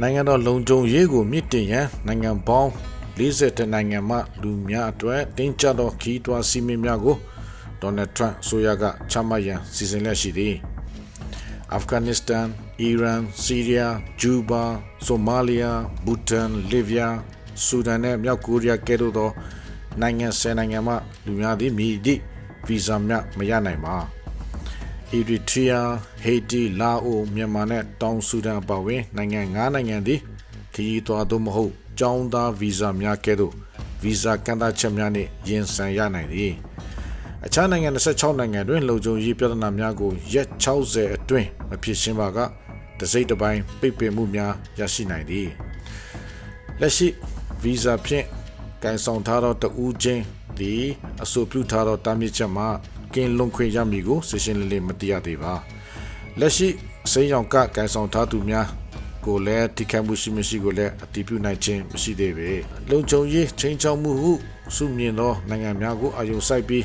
နိုင်ငံတော်လုံခြုံရေးကိုမြင့်တင်ရန်နိုင်ငံပေါင်း40နိုင်ငံမှလူများအတွက်တင်းကျပ်သောခီးတွားစီမင်းများကိုဒေါ်နယ်ထရန့်ဆိုရကချမှတ်ရန်စီစဉ်လက်ရှိသည်အာဖဂန်နစ္စတန်အီရန်ဆီးရီးယားဂျူဘာဆိုမာလီယာဘူတန်လီဗီယာဆူဒန်နဲ့မြောက်ကိုရီးယားကဲ့သို့သောနိုင်ငံ10နိုင်ငံမှလူများသည်မြည်သည့်ဗီဇာများမရနိုင်ပါ အီရီထရီယာဟေတီလာအိုမြန်မာနဲ့တောင်ဆူဒန်အပါအဝင်နိုင်ငံ၅နိုင်ငံသည်ခရီးသွားသို့မဟုတ်ကျောင်းသားဗီဇာများကဲ့သို့ဗီဇာကန့်သတ်ချက်များနှင့်ရင်ဆိုင်ရနိုင်သည်အခြားနိုင်ငံ26နိုင်ငံတွင်လုံခြုံရေးပြဿနာများကိုရက်60အတွင်းမဖြစ်ရှင်းပါကတစိမ့်တစ်ပိုင်းပိတ်ပင်မှုများရရှိနိုင်သည်လက်ရှိဗီဇာဖြင့်ကင်ဆောင်ထားသောတဦးချင်းသည်အဆိုပြုထားသောတားမြစ်ချက်မှာ ကင်းလွန်ခွင့်ရမည်ကိုရှင်းရှင်းလင်းလင်းမသိရသေးပါလက်ရှိစိမ်းရောင်ကကင်ဆောင်ထားသူများကိုလည်းထိခိုက်မှုရှိမရှိကိုလည်းအတည်ပြုနိုင်ခြင်းမရှိသေးပေလုံခြုံရေးချင်းချောက်မှုဟုစုမြင်သောနိုင်ငံများကိုအာရုံစိုက်ပြီး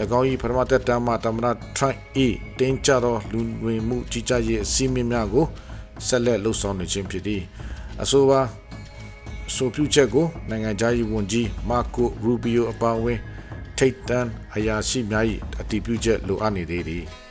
၎င်း၏ပထမတက်တမ်းမှတမနာ try a တင်းကြသောလူဝင်မှုကြီးကြပ်ရေးအစည်းအဝေးများကိုဆက်လက်လှုပ်ဆောင်နေခြင်းဖြစ်သည်အဆိုပါဆိုပြုချက်ကိုနိုင်ငံသားရေးဝန်ကြီးမာကိုရူဘီယိုအပါအဝင် ထိတ်တန်းအရာရှိများ၏အတည်ပြုချက်လိုအပ်နေသေးသည်။